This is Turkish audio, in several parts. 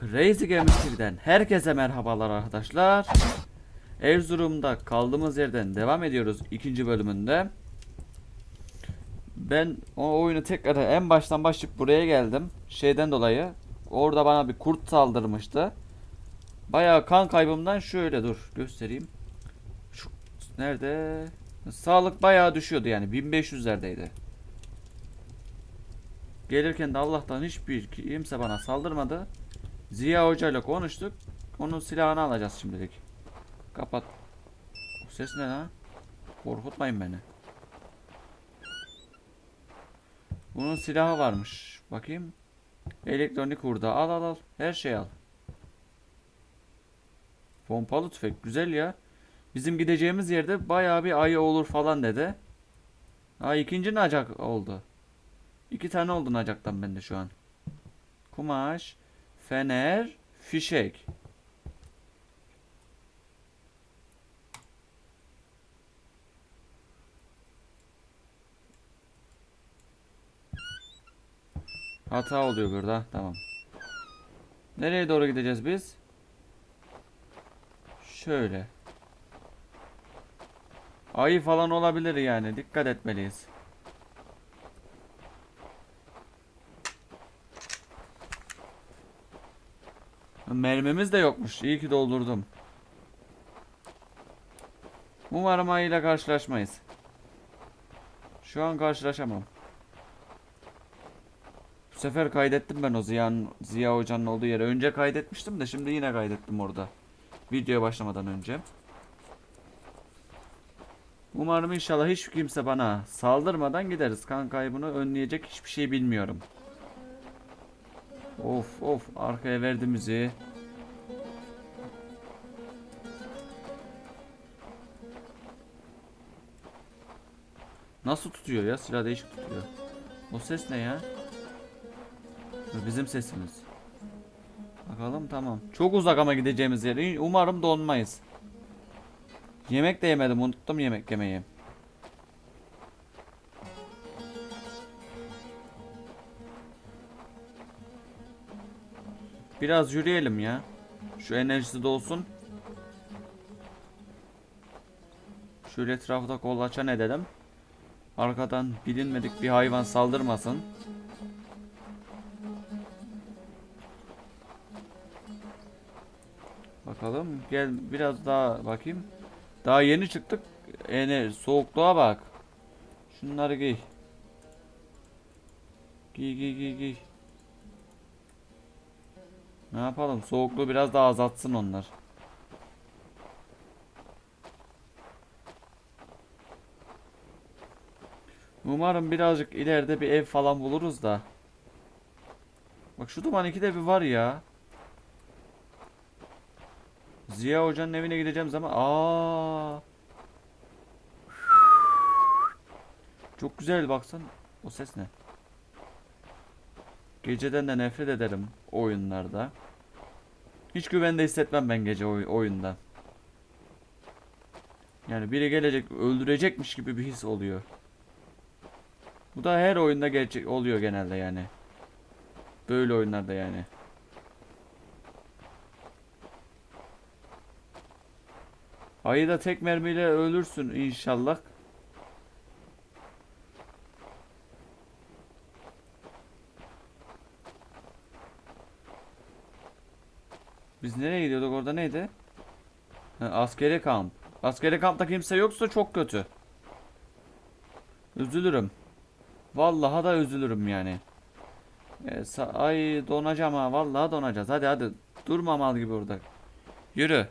Crazy Games TV'den herkese merhabalar arkadaşlar. Erzurum'da kaldığımız yerden devam ediyoruz ikinci bölümünde. Ben o oyunu tekrar en baştan başlayıp buraya geldim. Şeyden dolayı orada bana bir kurt saldırmıştı. Bayağı kan kaybımdan şöyle dur göstereyim. Şu nerede? Sağlık bayağı düşüyordu yani 1500'lerdeydi. Gelirken de Allah'tan hiçbir kimse bana saldırmadı. Ziya Hoca ile konuştuk. Onun silahını alacağız şimdilik. Kapat. Bu ses ne lan? Korkutmayın beni. Bunun silahı varmış. Bakayım. Elektronik hurda. Al al al. Her şeyi al. Pompalı tüfek. Güzel ya. Bizim gideceğimiz yerde bayağı bir ayı olur falan dedi. Ha ikinci nacak oldu. İki tane oldu nacaktan bende şu an. Kumaş. Fener, fişek. Hata oluyor burada. Tamam. Nereye doğru gideceğiz biz? Şöyle. Ayı falan olabilir yani. Dikkat etmeliyiz. Mermimiz de yokmuş. İyi ki doldurdum. Umarım ayıyla karşılaşmayız. Şu an karşılaşamam. Bu sefer kaydettim ben o Ziya'nın Ziya Hoca'nın olduğu yere. Önce kaydetmiştim de şimdi yine kaydettim orada. Videoya başlamadan önce. Umarım inşallah hiç kimse bana saldırmadan gideriz. Kan kaybını önleyecek hiçbir şey bilmiyorum. Of of arkaya verdi müziği. Nasıl tutuyor ya? Silah değişik tutuyor. O ses ne ya? Bizim sesimiz. Bakalım tamam. Çok uzak ama gideceğimiz yer. Umarım donmayız. Yemek de yemedim. Unuttum yemek yemeyi. Biraz yürüyelim ya. Şu enerjisi dolsun. Şöyle etrafta kolaçan edelim. Arkadan bilinmedik bir hayvan saldırmasın. Bakalım. Gel biraz daha bakayım. Daha yeni çıktık. Ener soğukluğa bak. Şunları giy. Giy giy giy giy. Ne yapalım? Soğukluğu biraz daha azaltsın onlar. Umarım birazcık ileride bir ev falan buluruz da. Bak şu duman ikide bir var ya. Ziya Hoca'nın evine gideceğim zaman aa. Çok güzel baksan. O ses ne? Geceden de nefret ederim oyunlarda. Hiç güvende hissetmem ben gece oy- oyunda. Yani biri gelecek öldürecekmiş gibi bir his oluyor. Bu da her oyunda gerçek oluyor genelde yani. Böyle oyunlarda yani. Ayı da tek mermiyle ölürsün inşallah. Biz nereye gidiyorduk orada neydi? Ha, askeri kamp. Askeri kampta kimse yoksa çok kötü. Üzülürüm. Vallahi da üzülürüm yani. E, ay donacağım ha. Vallahi donacağız. Hadi hadi. Durma mal gibi orada. Yürü.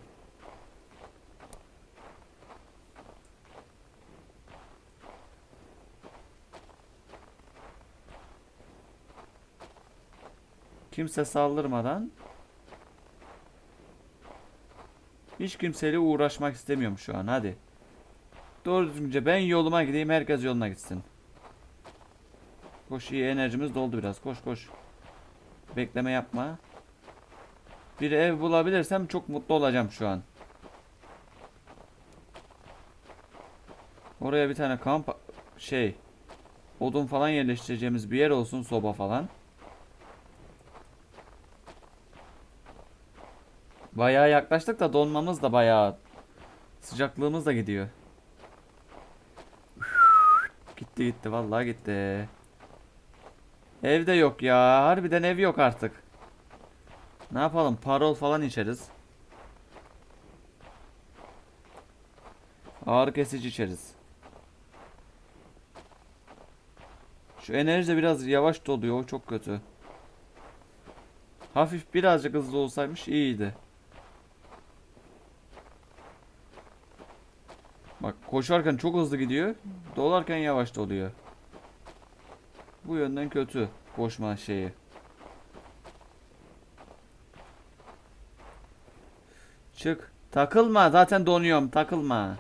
Kimse saldırmadan hiç kimseyle uğraşmak istemiyorum şu an. Hadi. Doğru düzgünce ben yoluma gideyim herkes yoluna gitsin. Koş iyi enerjimiz doldu biraz. Koş koş. Bekleme yapma. Bir ev bulabilirsem çok mutlu olacağım şu an. Oraya bir tane kamp şey odun falan yerleştireceğimiz bir yer olsun soba falan. Bayağı yaklaştık da donmamız da bayağı sıcaklığımız da gidiyor. Gitti gitti vallahi gitti. Evde yok ya. Harbiden ev yok artık. Ne yapalım? Parol falan içeriz. Ağrı kesici içeriz. Şu enerji de biraz yavaş doluyor. O çok kötü. Hafif birazcık hızlı olsaymış iyiydi. Bak koşarken çok hızlı gidiyor. Dolarken yavaş doluyor. Bu yönden kötü koşma şeyi. Çık. Takılma. Zaten donuyorum. Takılma.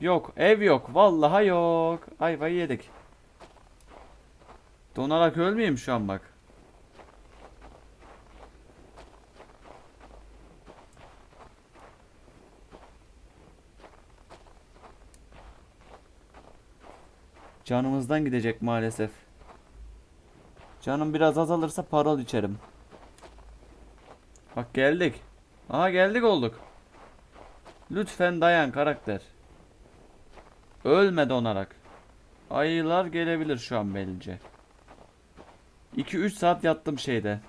Yok. Ev yok. Vallahi yok. Ayvayı yedik. Donarak ölmeyeyim şu an bak. Canımızdan gidecek maalesef. Canım biraz azalırsa parol içerim. Bak geldik. Aha geldik olduk. Lütfen dayan karakter. Ölme donarak. Ayılar gelebilir şu an bence. 2-3 saat yattım şeyde.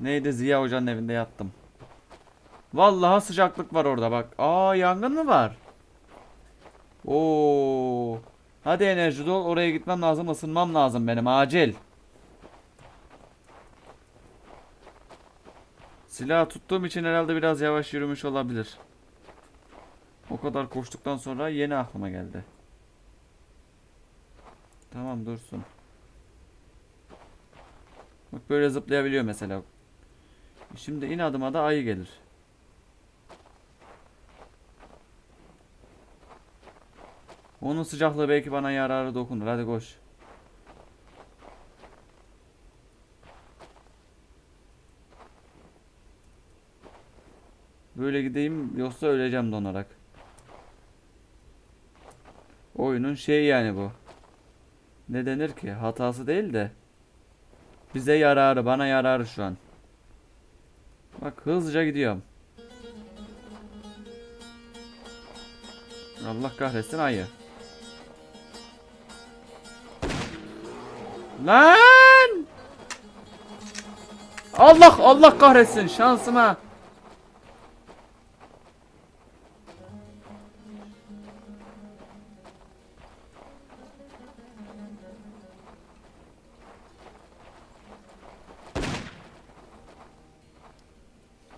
Neydi Ziya Hoca'nın evinde yattım. Vallahi sıcaklık var orada bak. Aa yangın mı var? Oo. Hadi enerji dol. Oraya gitmem lazım. ısınmam lazım benim acil. Silah tuttuğum için herhalde biraz yavaş yürümüş olabilir. O kadar koştuktan sonra yeni aklıma geldi. Tamam dursun. Bak böyle zıplayabiliyor mesela. Şimdi in adıma da ayı gelir. Onun sıcaklığı belki bana yararı dokunur. Hadi koş. Böyle gideyim yoksa öleceğim donarak. Oyunun şeyi yani bu. Ne denir ki? Hatası değil de. Bize yararı, bana yararı şu an. Bak hızlıca gidiyorum. Allah kahretsin ayı. Lan! Allah Allah kahretsin şansıma.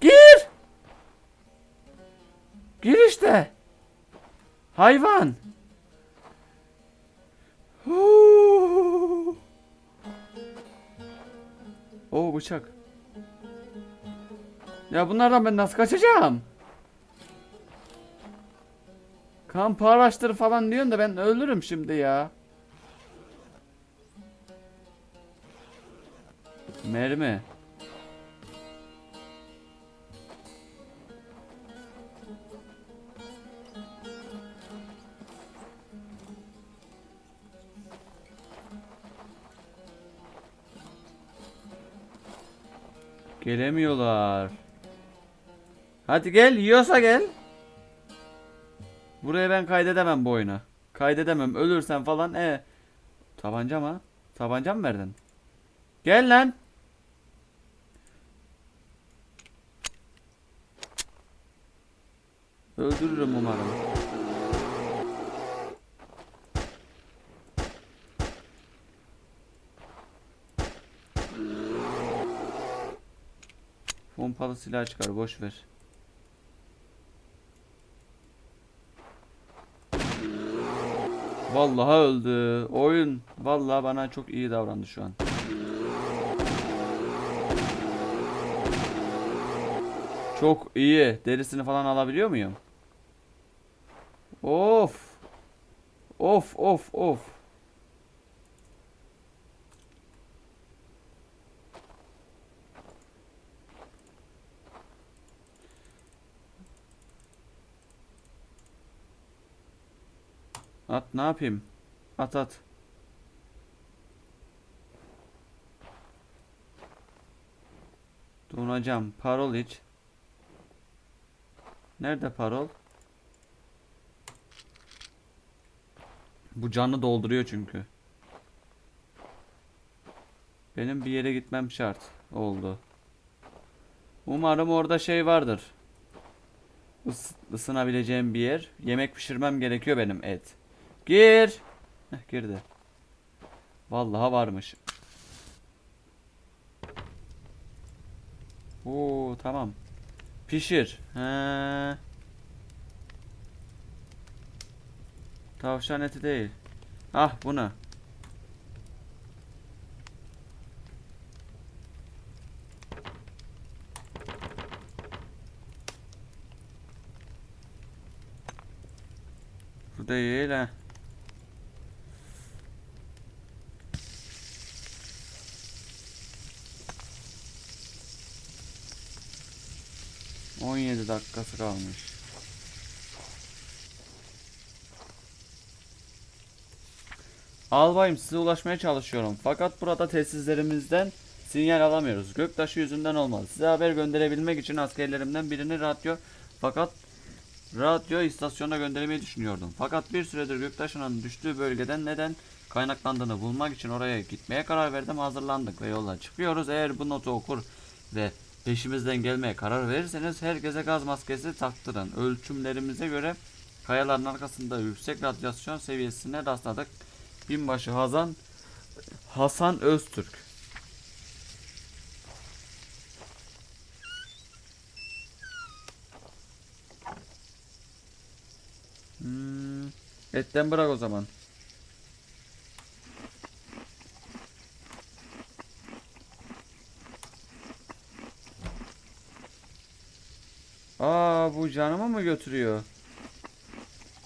Gir! Gir işte. Hayvan. Bıçak. Ya bunlardan ben nasıl kaçacağım? Kamp araştır falan diyorsun da ben ölürüm şimdi ya. Mermi. Gelemiyorlar. Hadi gel yiyorsa gel. Buraya ben kaydedemem bu oyunu. Kaydedemem. Ölürsen falan e. Tabanca mı? Tabanca mı verdin? Gel lan. Öldürürüm umarım. Pompalı silah çıkar boş ver. Vallahi öldü. Oyun vallahi bana çok iyi davrandı şu an. Çok iyi. Derisini falan alabiliyor muyum? Of. Of of of. At ne yapayım? At at. Donacağım. Parol iç. Nerede parol? Bu canı dolduruyor çünkü. Benim bir yere gitmem şart oldu. Umarım orada şey vardır. Is ısınabileceğim bir yer. Yemek pişirmem gerekiyor benim et. Gir. Heh, girdi. Vallahi varmış. Oo tamam. Pişir. He. Tavşan eti değil. Ah bunu. Bu değil ha. Dakikası kalmış. Albayım size ulaşmaya çalışıyorum. Fakat burada tesislerimizden sinyal alamıyoruz. Göktaşı yüzünden olmaz. Size haber gönderebilmek için askerlerimden birini radyo fakat radyo istasyonuna göndermeyi düşünüyordum. Fakat bir süredir göktaşının düştüğü bölgeden neden kaynaklandığını bulmak için oraya gitmeye karar verdim. Hazırlandık ve yola çıkıyoruz. Eğer bu notu okur ve peşimizden gelmeye karar verirseniz herkese gaz maskesi taktırın. Ölçümlerimize göre kayaların arkasında yüksek radyasyon seviyesine rastladık. Binbaşı Hazan Hasan Öztürk. Hmm, etten bırak o zaman. Aa canımı mı götürüyor?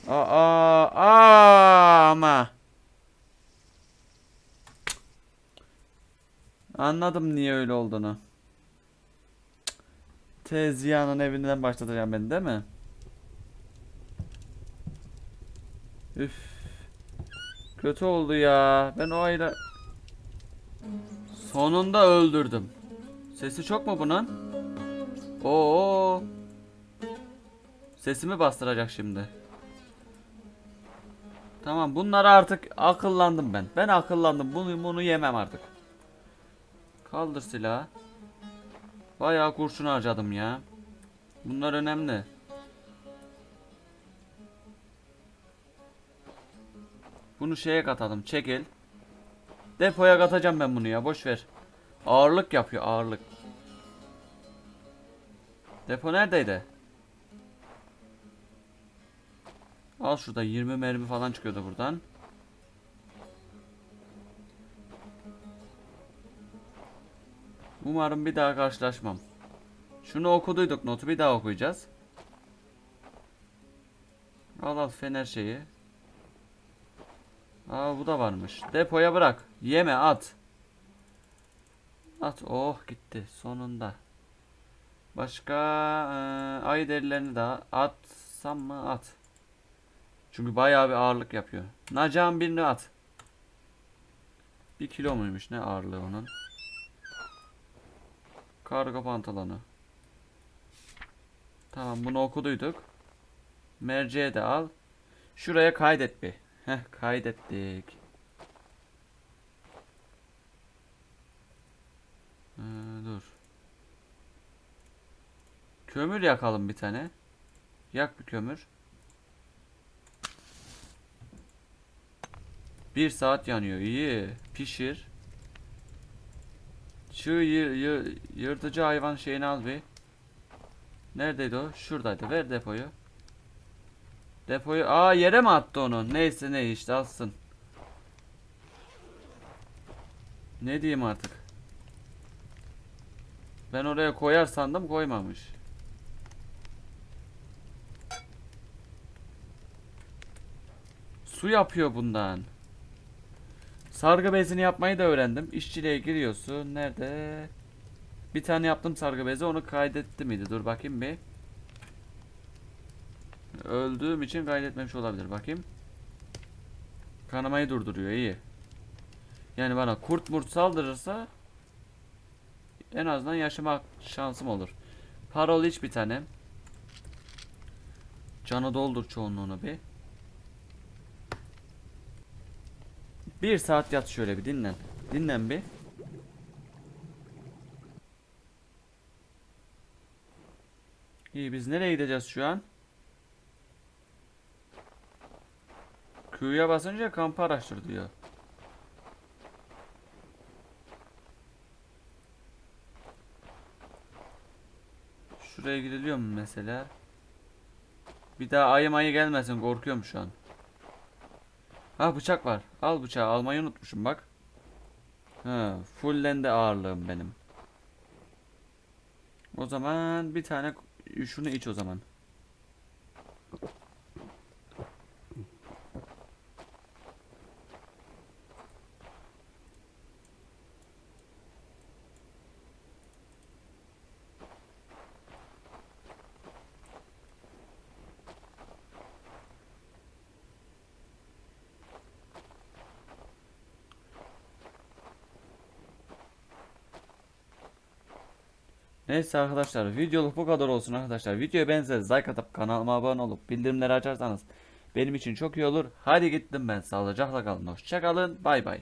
Aa, aa ama. Anladım niye öyle olduğunu. Tezia'nın evinden başlatacağım beni değil mi? Üf. Kötü oldu ya. Ben o ayla... Sonunda öldürdüm. Sesi çok mu bunun? Oo. Sesimi bastıracak şimdi. Tamam bunları artık akıllandım ben. Ben akıllandım. Bunu bunu yemem artık. Kaldır silahı. Bayağı kurşun harcadım ya. Bunlar önemli. Bunu şeye katalım. Çekil. Depoya katacağım ben bunu ya. Boş ver. Ağırlık yapıyor ağırlık. Depo neredeydi? Al şurada 20 mermi falan çıkıyordu buradan. Umarım bir daha karşılaşmam. Şunu okuduyduk notu bir daha okuyacağız. Al al fener şeyi. Aa bu da varmış. Depoya bırak. Yeme at. At. Oh gitti sonunda. Başka eee, ay derilerini de atsam mı at. Çünkü bayağı bir ağırlık yapıyor. Nacan birini at. Bir kilo muymuş ne ağırlığı onun? Kargo pantolonu. Tamam bunu okuduyduk. Merceğe de al. Şuraya kaydet bir. Heh kaydettik. Ee, dur. Kömür yakalım bir tane. Yak bir kömür. Bir saat yanıyor. İyi. Pişir. Şu yır, yır- yırtıcı hayvan şeyini al bir. Neredeydi o? Şuradaydı. Ver depoyu. Depoyu. Aa yere mi attı onu? Neyse ne işte alsın. Ne diyeyim artık? Ben oraya koyar sandım koymamış. Su yapıyor bundan. Sargı bezini yapmayı da öğrendim. İşçiliğe giriyorsun. Nerede? Bir tane yaptım sargı bezi. Onu kaydetti miydi? Dur bakayım bir. Öldüğüm için kaydetmemiş olabilir. Bakayım. Kanamayı durduruyor. iyi. Yani bana kurt murt saldırırsa En azından yaşama şansım olur. Parol iç bir tane. Canı doldur çoğunluğunu bir. Bir saat yat şöyle bir dinlen. Dinlen bir. İyi biz nereye gideceğiz şu an? Q'ya basınca kampı araştır diyor. Şuraya gidiliyor mu mesela? Bir daha ayı mayı gelmesin korkuyorum şu an. Ha bıçak var. Al bıçağı almayı unutmuşum bak. Ha, fullendi ağırlığım benim. O zaman bir tane şunu iç o zaman. Neyse arkadaşlar videoluk bu kadar olsun arkadaşlar. Videoya beğenseniz like atıp kanalıma abone olup bildirimleri açarsanız benim için çok iyi olur. Hadi gittim ben sağlıcakla kalın. Hoşçakalın. Bay bay.